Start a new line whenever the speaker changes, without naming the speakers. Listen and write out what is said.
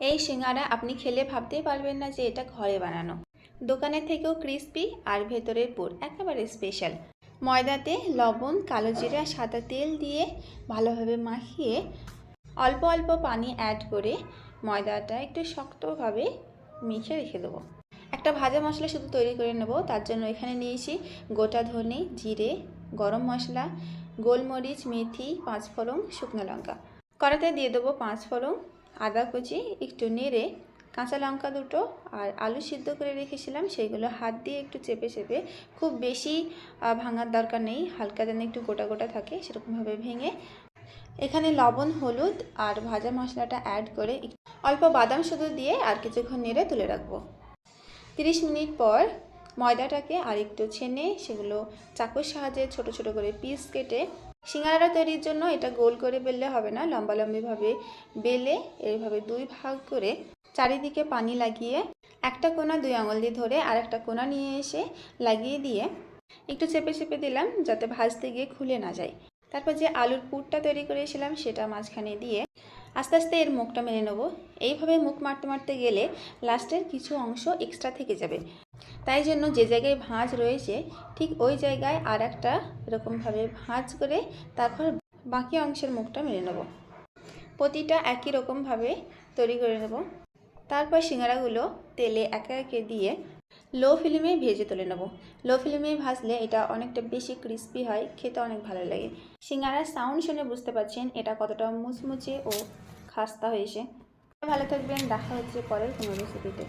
এই সিঙ্গারা আপনি খেলে ভাবতেই পারবেন না যে এটা ঘরে বানানো। দোকানের থেকেও ক্রিস্পি আর ভেতরের পুর একেবারে স্পেশাল। ময়দাতে লবণ, কালো জিরা, সাদা তেল দিয়ে ভালোভাবে মাখিয়ে অল্প অল্প পানি অ্যাড করে ময়দাটা একটু শক্তভাবে মেখে রেখে দেবো। একটা ভাজা মশলা শুধু তৈরি করে নেব, তার জন্য এখানে নিয়েছি গোটা ধনে, জিরে, গরম মশলা, গোলমরিচ, মেথি, পাঁচফোড়ন, শুকনো লঙ্কা। কড়াতে দিয়ে দেবো পাঁচফোড়ন আদা কুচি, একটু নেড়ে কাঁচা লঙ্কা দুটো আর আলু সিদ্ধ করে রেখেছিলাম সেইগুলো হাত দিয়ে একটু চেপে চেপে। খুব বেশি ভাঙার দরকার নেই, হালকা যেন একটু গোটা গোটা থাকে, সেরকমভাবে ভেঙে। এখানে লবণ, হলুদ আর ভাজা মশলাটা অ্যাড করে অল্প বাদাম শুধু দিয়ে আর কিছুক্ষণ নেড়ে তুলে রাখব। তিরিশ মিনিট পর ময়দাটাকে আর একটু ছেনে সেগুলো চাকুর সাহায্যে ছোট ছোট করে পিস কেটে সিঙ্গারা তৈরির জন্য এটা গোল করে বেললে হবে না, লম্বা লম্বিভাবে বেলে এইভাবে দুই ভাগ করে চারিদিকে পানি লাগিয়ে একটা কোনা দুই আঙুল দিয়ে ধরে আর একটা কোনা নিয়ে এসে লাগিয়ে দিয়ে একটু চেপে চেপে দিলাম যাতে ভাজতে গিয়ে খুলে না যায়। তারপর যে আলুর পুরটা তৈরি করেছিলাম সেটা মাঝখানে দিয়ে আস্তে আস্তে এর মুখটা মেনে নেব। এইভাবে মুখ মারতে মারতে গেলে লাস্টের কিছু অংশ এক্সট্রা থেকে যাবে। তাই জন্য যে জায়গায় ভাঁজ রয়েছে, ঠিক ওই জায়গায় আর একটা এরকমভাবে ভাঁজ করে তারপর বাকি অংশের মুখটা মেরে নেব। প্রতিটা একই রকমভাবে তৈরি করে নেব। তারপর সিঙ্গারাগুলো তেলে একে একে দিয়ে লো ফ্লেমে ভেজে তুলে নেব। লো ফ্লেমে ভাজলে এটা অনেকটা বেশি ক্রিস্পি হয়, খেতে অনেক ভালো লাগে। সিঙ্গারার সাউন্ড শুনে বুঝতে পারছেন এটা কতটা মুচমুচে ও খাস্তা হয়েছে। ভালো থাকবেন, দেখা হচ্ছে পরের কোনো রেসিপিতে